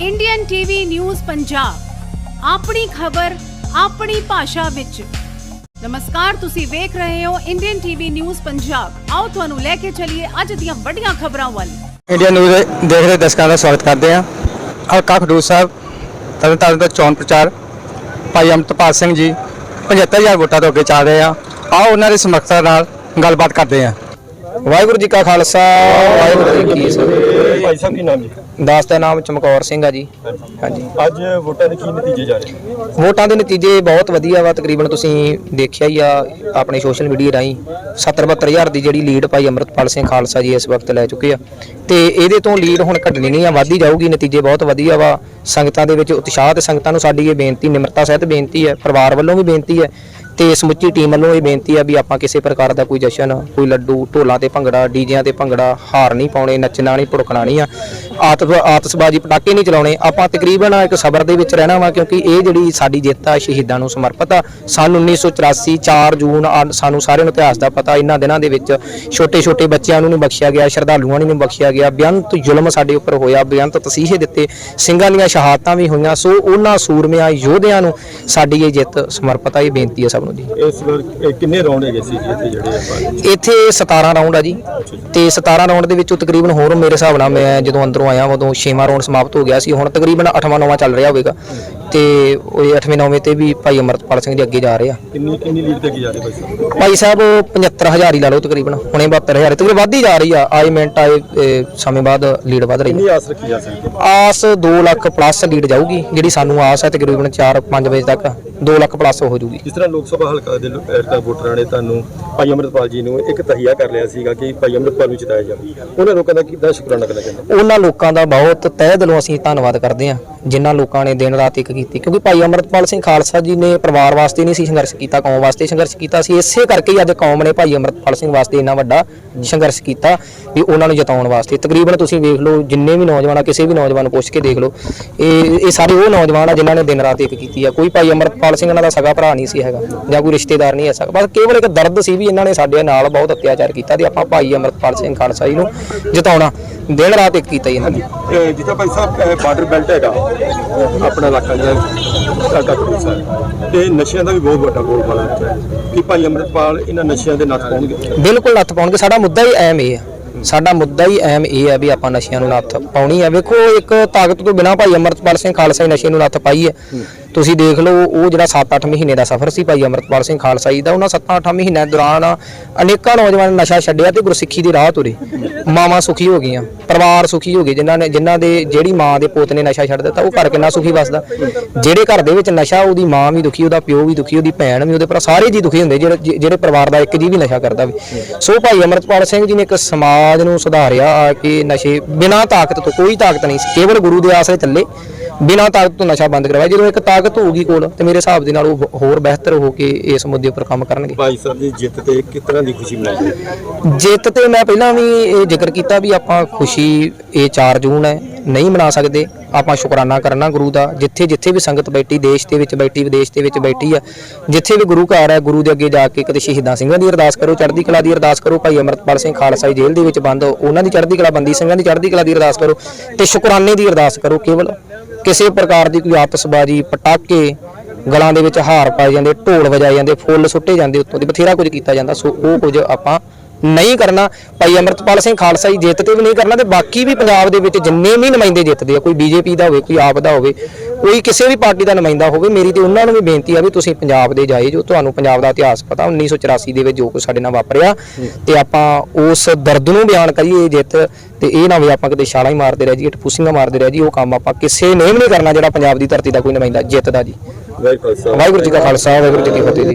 Indian TV news Punjab ਆਪਣੀ ਖਬਰ, ਆਪਣੀ ਭਾਸ਼ਾ ਵਿੱਚ। ਨਮਸਕਾਰ, ਤੁਸੀਂ ਵੇਖ ਰਹੇ ਹੋ ਇੰਡੀਅਨ ਟੀਵੀ ਨਿਊਜ਼ ਪੰਜਾਬ ਆਓ ਤੁਹਾਨੂੰ ਲੈ ਕੇ ਚੱਲੀਏ ਅੱਜ ਦੀਆਂ ਵੱਡੀਆਂ ਖਬਰਾਂ ਵੱਲ। ਇੰਡੀਆ ਨਿਊਜ਼ ਦੇਖ ਰਹੇ ਦਰਸ਼ਕਾਂ ਦਾ ਸਵਾਗਤ ਕਰਦੇ ਹਾਂ। ਹਲਕਾ ਖਡੂਰ ਸਾਹਿਬ ਤਰਨਤਾਰਨ ਦਾ ਚੋਣ ਪ੍ਰਚਾਰ। ਭਾਈ ਅਮਰਤਪਾਲ ਸਿੰਘ ਜੀ 75000 ਵੋਟਾਂ ਤੋਂ ਅੱਗੇ ਚੱਲ ਰਹੇ ਆ। ਆਓ ਉਹਨਾਂ ਦੇ ਸਮਰਥਕਾਂ ਨਾਲ ਗੱਲਬਾਤ ਕਰਦੇ ਹਾਂ। ਵਾਹਿਗੁਰੂ ਜੀ ਕਾ ਖਾਲਸਾ ਵਾਹਿਗੁਰੂ ਜੀ ਕੀ ਫਤਿਹ। ਭਾਈ ਸਾਹਿਬ ਕੀ ਨਾਮ ਜੀ? ਦਾਸ ਦਾ ਨਾਮ ਚਮਕੌਰ ਸਿੰਘ ਆ ਜੀ। ਹਾਂਜੀ। ਅੱਜ ਵੋਟਾਂ ਦੇ ਕੀ ਨਤੀਜੇ ਜਾ ਰਹੇ? ਨੇ ਵੋਟਾਂ ਦੇ ਨਤੀਜੇ ਬਹੁਤ ਵਧੀਆ ਵਾ ਤਕਰੀਬਨ ਤੁਸੀਂ ਦੇਖਿਆ ਹੀ ਆ ਆਪਣੇ ਸੋਸ਼ਲ ਮੀਡੀਆ ਰਾਹੀਂ 77000 ਦੀ ਜਿਹੜੀ ਲੀਡ ਭਾਈ ਅਮਰਤਪਾਲ ਸਿੰਘ ਖਾਲਸਾ ਜੀ ਇਸ ਵਕਤ ਲੈ ਚੁੱਕੇ ਆ। ਤੇ ਇਹਦੇ ਤੋਂ ਲੀਡ ਹੁਣ ਘਟਣੀ ਨਹੀਂ ਆ ਵੱਧਦੀ ਜਾਊਗੀ ਨਤੀਜੇ ਬਹੁਤ ਵਧੀਆ ਵਾ। ਸੰਗਤਾਂ ਦੇ ਵਿੱਚ ਉਤਸ਼ਾਹ ਤੇ ਸੰਗਤਾਂ ਨੂੰ ਸਾਡੀ ਇਹ ਬੇਨਤੀ ਨਿਮਰਤਾ ਸਹਿਤ ਬੇਨਤੀ ਹੈ ਪਰਿਵਾਰ ਵੱਲੋਂ ਵੀ ਬੇਨਤੀ ਹੈ ਤੇ ਸਮੁੱਚੀ ਟੀਮ ਵੱਲੋਂ ਇਹ ਬੇਨਤੀ ਆ ਵੀ ਆਪਾਂ ਕਿਸੇ ਪ੍ਰਕਾਰ ਦਾ ਕੋਈ ਜਸ਼ਨ ਕੋਈ ਲੱਡੂ ਢੋਲਾਂ ਤੇ ਭੰਗੜਾ ਡੀਜਿਆਂ ਤੇ ਭੰਗੜਾ ਹਾਰ ਨਹੀਂ ਪਾਉਣੇ ਨੱਚਣਾ ਨਹੀਂ ਭੁੜਕਣਾ ਨਹੀਂ ਆ। ਆਤਿਸ਼ ਆਤਿਸ਼ਬਾਜ਼ੀ ਪਟਾਕੇ ਨਹੀਂ ਚਲਾਉਣੇ। ਆਪਾਂ ਤਕਰੀਬਨ ਇੱਕ ਸਬਰ ਦੇ ਵਿੱਚ ਰਹਿਣਾ ਵਾ ਕਿਉਂਕਿ ਇਹ ਜਿਹੜੀ ਸਾਡੀ ਜਿੱਤ ਆ ਸ਼ਹੀਦਾਂ ਨੂੰ ਸਮਰਪਿਤ ਆ। ਸਨ 1984 4 ਜੂਨ ਆ, ਸਾਨੂੰ ਸਾਰਿਆਂ ਨੂੰ ਇਤਿਹਾਸ ਦਾ ਪਤਾ ਇਹਨਾਂ ਦਿਨਾਂ ਦੇ ਵਿੱਚ ਛੋਟੇ ਛੋਟੇ ਬੱਚਿਆਂ ਨੂੰ ਨਹੀਂ ਬਖਸ਼ਿਆ ਗਿਆ ਸ਼ਰਧਾਲੂਆਂ ਨੂੰ ਨਹੀਂ ਬਖਸ਼ਿਆ ਗਿਆ। ਬੇਅੰਤ ਜ਼ੁਲਮ ਸਾਡੇ ਉੱਪਰ ਹੋਇਆ ਬੇਅੰਤ ਤਸੀਹੇ ਦਿੱਤੇ ਸਿੰਘਾਂ ਦੀਆਂ ਸ਼ਹਾਦਤਾਂ ਵੀ ਹੋਈਆਂ। ਸੋ ਉਹਨਾਂ ਸੂਰਮਿਆਂ ਯੋਧਿਆਂ ਨੂੰ ਸਾਡੀ ਇਹ ਜਿੱਤ ਸਮਰਪਿਤ ਆ ਇਹ ਬੇਨਤੀ ਹੈ ਸਭ ਨੂੰ ਜੀ। ਇਸ ਵਾਰ ਇਹ ਕਿੰਨੇ ਰੌਂਡ ਹੈਗੇ ਸੀ ਜੀ ਇੱਥੇ ਜਿਹੜੇ ਆਪਾਂ ਇੱਥੇ 17 ਰਾਉਂਡ ਆ ਜੀ। ਤੇ 17 ਰਾਉਂਡ ਦੇ ਵਿੱਚੋਂ ਤਕਰੀਬਨ ਹੋਰ ਮੇਰੇ ਹਿਸਾਬ ਨਾਲ ਮੈਂ ਜਦੋਂ ਅੰਦਰੋਂ ਆਇਆ ਉਦੋਂ 6ਵਾਂ ਰਾਉਂਡ ਸਮਾਪਤ ਹੋ ਗਿਆ ਸੀ। ਹੁਣ ਤਕਰੀਬਨ 8ਵਾਂ 9ਵਾਂ ਚੱਲ ਰਿਹਾ ਹੋਵੇਗਾ। ਤੇ ਉਹ 8ਵੇਂ 9ਵੇਂ ਤੇ ਵੀ ਭਾਈ ਅਮਰਤਪਾਲ ਸਿੰਘ ਜੀ ਅੱਗੇ ਜਾ ਰਹੇ ਆ। ਕਿੰਨੀ ਕਿੰਨੀ ਲੀਡ ਤੇ ਕੀ ਜਾ ਰਹੇ ਭਾਈ ਸਾਹਿਬ? ਭਾਈ ਸਾਹਿਬ 75000 ਹੀ ਲਾ ਲਓ ਤਕਰੀਬਨ। ਹੁਣੇ 72000 ਤਕਰੀਬਨ ਵੱਧ ਹੀ ਜਾ ਰਹੀ ਆ। ਆਈ ਮਿੰਟ ਆਏ ਸਮੇਂ ਬਾਅਦ ਲੀਡ ਵੱਧ ਰਹੀ ਕਿੰਨੀ ਆਸ ਰੱਖੀ ਜਾ ਸਕਦੀ ਹੈ? ਆਸ 2 ਲੱਖ ਪਲੱਸ ਲੀਡ ਜਾਊਗੀ। ਜਿਹੜੀ ਸਾਨੂੰ ਆਸ ਹੈ ਤਕਰੀਬਨ 4-5 ਵਜੇ ਤੱਕ। 2 ਲੱਖ ਪਲੱਸ ਹੋ ਜਾਊਗੀ ਜਿਸ ਤਰ੍ਹਾਂ ਲੋਕ ਸਭਾ ਹਲਕਾ ਦੇ ਲੋ- ਵੋਟਰਾਂ ਨੇ ਤੁਹਾਨੂੰ ਭਾਈ ਅਮਰਤਪਾਲ ਜੀ ਨੂੰ ਇੱਕ ਤਹੀਆ ਕਰ ਲਿਆ ਸੀਗਾ ਕਿ ਭਾਈ ਅਮਰਤਪਾਲ ਨੂੰ ਜਿਤਾਇਆ ਜਾਵੇ। ਉਹਨਾਂ ਲੋਕਾਂ ਦਾ ਕਿੱਦਾਂ ਸ਼ੁਕਰਾਨਾ ਕਰਨਾ ਚਾਹੁੰਦੇ ਉਹਨਾਂ ਲੋਕਾਂ ਦਾ ਬਹੁਤ ਤਹਿ ਦਿਲੋਂ ਅਸੀਂ ਧੰਨਵਾਦ ਕਰਦੇ ਹਾਂ ਜਿਨ੍ਹਾਂ ਲੋਕਾਂ ਨੇ ਦਿਨ ਰਾਤ ਇੱਕ ਕੀਤੀ। ਕਿਉਂਕਿ ਭਾਈ ਅਮਰਤਪਾਲ ਸਿੰਘ ਖਾਲਸਾ ਜੀ ਨੇ ਪਰਿਵਾਰ ਵਾਸਤੇ ਨਹੀਂ ਸੀ ਸੰਘਰਸ਼ ਕੀਤਾ ਕੌਮ ਵਾਸਤੇ ਸੰਘਰਸ਼ ਕੀਤਾ ਸੀ। ਇਸੇ ਕਰਕੇ ਹੀ ਅੱਜ ਕੌਮ ਨੇ ਭਾਈ ਅਮਰਤਪਾਲ ਸਿੰਘ ਵਾਸਤੇ ਇੰਨਾ ਵੱਡਾ ਸੰਘਰਸ਼ ਕੀਤਾ ਵੀ ਉਹਨਾਂ ਨੂੰ ਜਿਤਾਉਣ ਵਾਸਤੇ। ਤਕਰੀਬਨ ਤੁਸੀਂ ਵੇਖ ਲਓ ਜਿੰਨੇ ਵੀ ਨੌਜਵਾਨ ਆ ਕਿਸੇ ਵੀ ਨੌਜਵਾਨ ਨੂੰ ਪੁੱਛ ਕੇ ਦੇਖ ਲਓ ਇਹ ਇਹ ਸਾਰੇ ਉਹ ਨੌਜਵਾਨ ਆ ਜਿਨ੍ਹਾਂ ਨੇ ਦਿਨ ਰਾਤ ਇੱਕ ਕੀਤੀ ਆ। ਕੋਈ ਭਾਈ ਅਮਰਤਪਾਲ ਸਿੰਘ ਇਹਨਾਂ ਦਾ ਸਗਾ ਭਰਾ ਨਹੀਂ ਸੀ ਹੈਗਾ ਜਾਂ ਕੋਈ ਰਿਸ਼ਤੇਦਾਰ ਨਹੀਂ ਹੈ ਸਗਾ। ਬਸ ਕੇਵਲ ਇੱਕ ਦਰਦ ਸੀ ਵੀ ਇਹਨਾਂ ਨੇ ਸਾਡੇ ਨਾਲ ਬਹੁਤ ਅਤਿਆਚਾਰ ਕੀਤਾ ਤੇ ਆਪਾਂ ਭਾਈ ਅਮਰਤਪਾਲ ਸਿੰਘ ਖਾਲਸਾ ਜੀ ਨੂੰ ਜਿਤਾਉਣਾ ਦਿਨ ਰਾਤ ਇੱਕ ਕੀਤਾ ਜੀ ਇਹਨਾਂ ਨੇ। ਜਿੱਥੇ ਭਾਈ ਸਾਹਿਬ ਬਾਰਡਰ ਬੈਲਟ ਹੈਗਾ ਆਪਣਾ ਇਲਾਕਾ ਜਿਹੜਾ ਸਾਡਾ ਸਾਹਿਬ। ਤੇ ਨਸ਼ਿਆਂ ਦਾ ਵੀ ਬਹੁਤ ਵੱਡਾ ਬੋਲਬਾਲਾ ਹੈ। ਕਿ ਭਾਈ ਅਮਰਤਪਾਲ ਇਹਨਾਂ ਨਸ਼ਿਆਂ ਦੇ ਨੱਥ ਪਾਉਣਗੇ? ਬਿਲਕੁਲ ਨੱਥ ਪਾਉਣਗੇ। ਸਾਡਾ ਮੁੱਦਾ ਹੀ ਅਹਿਮ ਇਹ ਆ ਸਾਡਾ ਮੁੱਦਾ ਹੀ ਅਹਿਮ ਇਹ ਹੈ ਵੀ ਆਪਾਂ ਨਸ਼ਿਆਂ ਨੂੰ ਨੱਥ ਪਾਉਣੀ ਹੈ। ਵੇਖੋ ਇੱਕ ਤਾਕਤ ਤੋਂ ਬਿਨਾ ਭਾਈ ਅਮਰਤਪਾਲ ਸਿੰਘ ਖਾਲਸਾ ਹੀ ਨਸ਼ੇ ਨੂੰ ਨੱਥ ਪਾਈ ਹੈ। ਤੁਸੀਂ ਦੇਖ ਲਓ, ਉਹ ਜਿਹੜਾ 7-8 ਮਹੀਨੇ ਦਾ ਸਫ਼ਰ ਸੀ ਭਾਈ ਅਮਰਤਪਾਲ ਸਿੰਘ ਖਾਲਸਾ ਜੀ ਦਾ, ਉਹਨਾਂ 7-8 ਮਹੀਨਿਆਂ ਦੌਰਾਨ ਅਨੇਕਾਂ ਨੌਜਵਾਨ ਨਸ਼ਾ ਛੱਡਿਆ ਤੇ ਗੁਰਸਿੱਖੀ ਦੀ ਰਾਹ ਤੁਰੇ। ਮਾਵਾਂ ਸੁਖੀ ਹੋ ਗਈਆਂ, ਪਰਿਵਾਰ ਸੁਖੀ ਹੋ ਗਏ, ਜਿਨ੍ਹਾਂ ਨੇ ਜਿਨ੍ਹਾਂ ਦੇ ਜਿਹੜੀ ਮਾਂ ਦੇ ਪੁੱਤ ਨੇ ਨਸ਼ਾ ਛੱਡ ਦਿੱਤਾ, ਉਹ ਘਰ ਕਿੰਨਾ ਸੁਖੀ ਵਸਦਾ? ਜਿਹੜੇ ਘਰ ਦੇ ਵਿੱਚ ਨਸ਼ਾ, ਉਹਦੀ ਮਾਂ ਵੀ ਦੁਖੀ, ਉਹਦਾ ਪਿਓ ਵੀ ਦੁਖੀ, ਉਹਦੀ ਭੈਣ ਵੀ, ਉਹਦੇ ਭਰਾ ਸਾਰੇ ਜੀ ਦੁਖੀ ਹੁੰਦੇ, ਜਿਹੜੇ ਜਿਹੜੇ ਪਰਿਵਾਰ ਦਾ ਇੱਕ ਜੀ ਵੀ ਨਸ਼ਾ ਕਰਦਾ ਵੀ। ਸੋ ਭਾਈ ਅਮਰਤਪਾਲ ਸਿੰਘ ਜੀ ਨੇ ਇੱਕ ਸਮਾਜ ਨੂੰ ਸੁਧਾਰਿਆ ਕਿ ਨਸ਼ੇ ਬਿਨਾਂ ਤਾਕਤ ਤੋਂ ਕੋਈ ਤਾਕਤ ਨਹੀਂ ਸੀ, ਕੇਵਲ ਗੁਰੂ ਦੇ ਆਸਰੇ ਚੱਲੇ। ਬਿਨਾਂ ਤਾਕਤ ਤੋਂ ਨਸ਼ਾ ਬੰਦ ਕਰਵਾਇਆ। ਜਦੋਂ ਇੱਕ ਤਾਕਤ ਹੋਊਗੀ ਕੋਲ ਤੇ ਮੇਰੇ ਹਿਸਾਬ ਦੇ ਨਾਲ ਉਹ ਹੋਰ ਬਿਹਤਰ ਹੋ ਕੇ ਇਸ ਮੁੱਦੇ ਉੱਪਰ ਕੰਮ ਕਰਨਗੇ। ਭਾਈ ਸਾਹਿਬ ਦੀ ਜਿੱਤ ਤੇ ਕਿਸ ਤਰ੍ਹਾਂ ਦੀ ਖੁਸ਼ੀ ਮਨਾਈ ਜਿੱਤ ਤੇ ਮੈਂ ਪਹਿਲਾਂ ਵੀ ਇਹ ਜ਼ਿਕਰ ਕੀਤਾ ਵੀ ਆਪਾਂ ਖੁਸ਼ੀ ਇਹ 4 ਜੂਨ ਹੈ ਨਹੀਂ ਮਨਾ ਸਕਦੇ। ਆਪਾਂ ਸ਼ੁਕਰਾਨਾ ਕਰਨਾ ਗੁਰੂ ਦਾ। ਜਿੱਥੇ ਜਿੱਥੇ ਵੀ ਸੰਗਤ ਬੈਠੀ ਦੇਸ਼ ਦੇ ਵਿੱਚ ਬੈਠੀ ਵਿਦੇਸ਼ ਦੇ ਵਿੱਚ ਬੈਠੀ ਆ ਜਿੱਥੇ ਵੀ ਗੁਰੂ ਘਰ ਹੈ ਗੁਰੂ ਦੇ ਅੱਗੇ ਜਾ ਕੇ ਕਦੇ ਸ਼ਹੀਦਾਂ ਸਿੰਘਾਂ ਦੀ ਅਰਦਾਸ ਕਰੋ ਚੜ੍ਹਦੀ ਕਲਾ ਦੀ ਅਰਦਾਸ ਕਰੋ ਭਾਈ ਅਮਰਤਪਾਲ ਸਿੰਘ ਖਾਲਸਾ ਜੀ ਜੇਲ੍ਹ ਦੇ ਵਿੱਚ ਬੰਦ ਉਹਨਾਂ ਦੀ ਚੜ੍ਹਦੀ ਕਲਾ ਬੰਦੀ ਸਿੰਘਾਂ ਦੀ ਚੜ੍ਹਦੀ ਕਲਾ ਦੀ ਅਰਦਾਸ ਕਰੋ ਤੇ ਸ਼ੁਕਰਾਨੇ ਦੀ ਅਰਦਾਸ ਕਰੋ ਕੇਵਲ। ਕਿਸੇ ਪ੍ਰਕਾਰ ਦੀ ਕੋਈ ਆਤਸ਼ਬਾਜ਼ੀ, ਪਟਾਕੇ, ਗਲਾਂ ਦੇ ਵਿੱਚ ਹਾਰ ਪਾਏ ਜਾਂਦੇ, ਢੋਲ ਵਜਾਏ ਜਾਂਦੇ, ਫੁੱਲ ਸੁੱਟੇ ਜਾਂਦੇ, ਉੱਤੋਂ ਦੀ ਬਥੇਰਾ ਕੁਝ ਕੀਤਾ ਜਾਂਦਾ। ਸੋ ਉਹ ਕੁਝ ਆਪਾਂ ਨਹੀਂ ਕਰਨਾ। ਭਾਈ ਅਮਰਤਪਾਲ ਸਿੰਘ ਖਾਲਸਾ ਜੀ ਜਿੱਤ ਤੇ ਵੀ ਨਹੀਂ ਕਰਨਾ ਤੇ ਬਾਕੀ ਵੀ ਪੰਜਾਬ ਦੇ ਵਿੱਚ ਜਿੰਨੇ ਵੀ ਨੁਮਾਇੰਦੇ ਜਿੱਤਦੇ ਆ ਕੋਈ ਬੀਜੇਪੀ ਦਾ ਹੋਵੇ ਕੋਈ ਆਪ ਦਾ ਹੋਵੇ ਕੋਈ ਕਿਸੇ ਵੀ ਪਾਰਟੀ ਦਾ ਨੁਮਾਇੰਦਾ ਹੋਵੇ ਮੇਰੀ ਤੇ ਉਹਨਾਂ ਨੂੰ ਵੀ ਬੇਨਤੀ ਆ ਵੀ ਤੁਸੀਂ ਪੰਜਾਬ ਦੇ ਜਾਏ ਜੋ ਤੁਹਾਨੂੰ ਪੰਜਾਬ ਦਾ ਇਤਿਹਾਸ ਪਤਾ 1984 ਦੇ ਵਿੱਚ ਜੋ ਕੁਝ ਸਾਡੇ ਨਾਲ ਵਾਪਰਿਆ ਤੇ ਆਪਾਂ ਉਸ ਦਰਦ ਨੂੰ ਬਿਆਨ ਕਰੀਏ ਇਹ ਜਿੱਤ ਤੇ ਇਹ ਨਾ ਵੀ ਆਪਾਂ ਕਦੇ ਛਾਲਾਂ ਹੀ ਮਾਰਦੇ ਰਹਿ ਜਾਈਏ ਟਪੂਸੀਆਂ ਮਾਰਦੇ ਰਹਿ ਜਾਈਏ ਉਹ ਕੰਮ ਆਪਾਂ ਕਿਸੇ ਨੇ ਵੀ ਨਹੀਂ ਕਰਨਾ ਜਿਹੜਾ ਪੰਜਾਬ ਦੀ ਧਰਤੀ ਦਾ ਕੋਈ ਨੁਮਾਇੰਦਾ ਜਿੱਤਦਾ ਜੀ। ਵਾਹਿਗੁਰੂ ਜੀ ਕਾ ਖਾਲਸਾ ਵਾਹਿਗੁਰੂ ਜੀ ਕੀ ਫਤਿਹ ਜੀ।